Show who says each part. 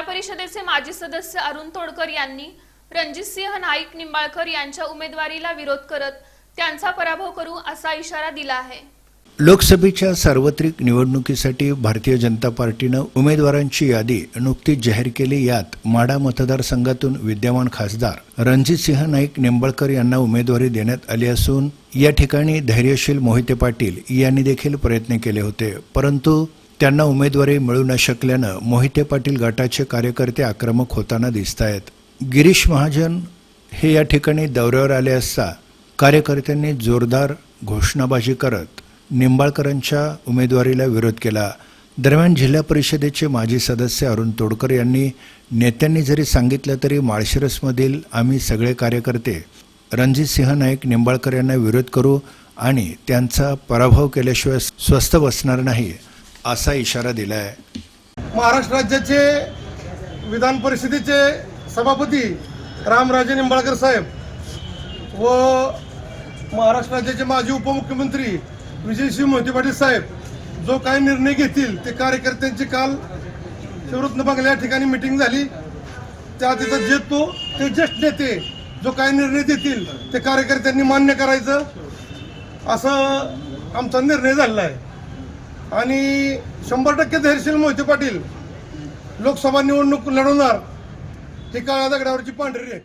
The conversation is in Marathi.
Speaker 1: जिल्हा परिषदेचे माजी सदस्य अरुण तोडकर यांनी रणजितसिंह नाईक निंबाळकर यांच्या उमेदवारीला विरोध करत त्यांचा पराभव करू असा इशारा दिला आहे.
Speaker 2: लोकसभेच्या सार्वत्रिक निवडणुकीसाठी भारतीय जनता पार्टीनं उमेदवारांची यादी नुकतीच जाहीर केली. यात माडा मतदारसंघातून विद्यमान खासदार रणजितसिंह नाईक निंबाळकर यांना उमेदवारी देण्यात आली असून या ठिकाणी धैर्यशील मोहिते पाटील यांनी देखील प्रयत्न केले होते. परंतु त्यांना उमेदवारी मिळू न शकल्यानं मोहिते पाटील गटाचे कार्यकर्ते आक्रमक होताना दिसत आहेत गिरीश महाजन हे या ठिकाणी दौऱ्यावर आले असता कार्यकर्त्यांनी जोरदार घोषणाबाजी करत निंबाळकरांच्या उमेदवारीला विरोध केला. दरम्यान जिल्हा परिषदेचे माजी सदस्य अरुण तोडकर यांनी नेत्यांनी जरी सांगितलं तरी माळशिरसमधील आम्ही सगळे कार्यकर्ते रणजितसिंह नाईक निंबाळकर यांना विरोध करू आणि त्यांचा पराभव केल्याशिवाय स्वस्थ बसणार नाही असा इशारा दिला आहे
Speaker 3: महाराष्ट्र राज्याचे विधान परिषदेचे सभापती रामराजे निंबाळकर साहेब व महाराष्ट्र राज्याचे माजी उपमुख्यमंत्री विजयसिंह मोहिते पाटील साहेब जो काही निर्णय घेतील ते कार्यकर्त्यांची काल शिवरत्न या ठिकाणी मिटिंग झाली. त्या तिथं जे तो ते ज्येष्ठ नेते जो काही निर्णय देतील ते कार्यकर्त्यांनी मान्य करायचं. असं आमचा निर्णय झालेला आहे. आणि शंभर टक्के धैर्यशील मोहिते पाटील लोकसभा निवडणूक लढवणार ही काळ्या दगडावरची पांढरी रेख.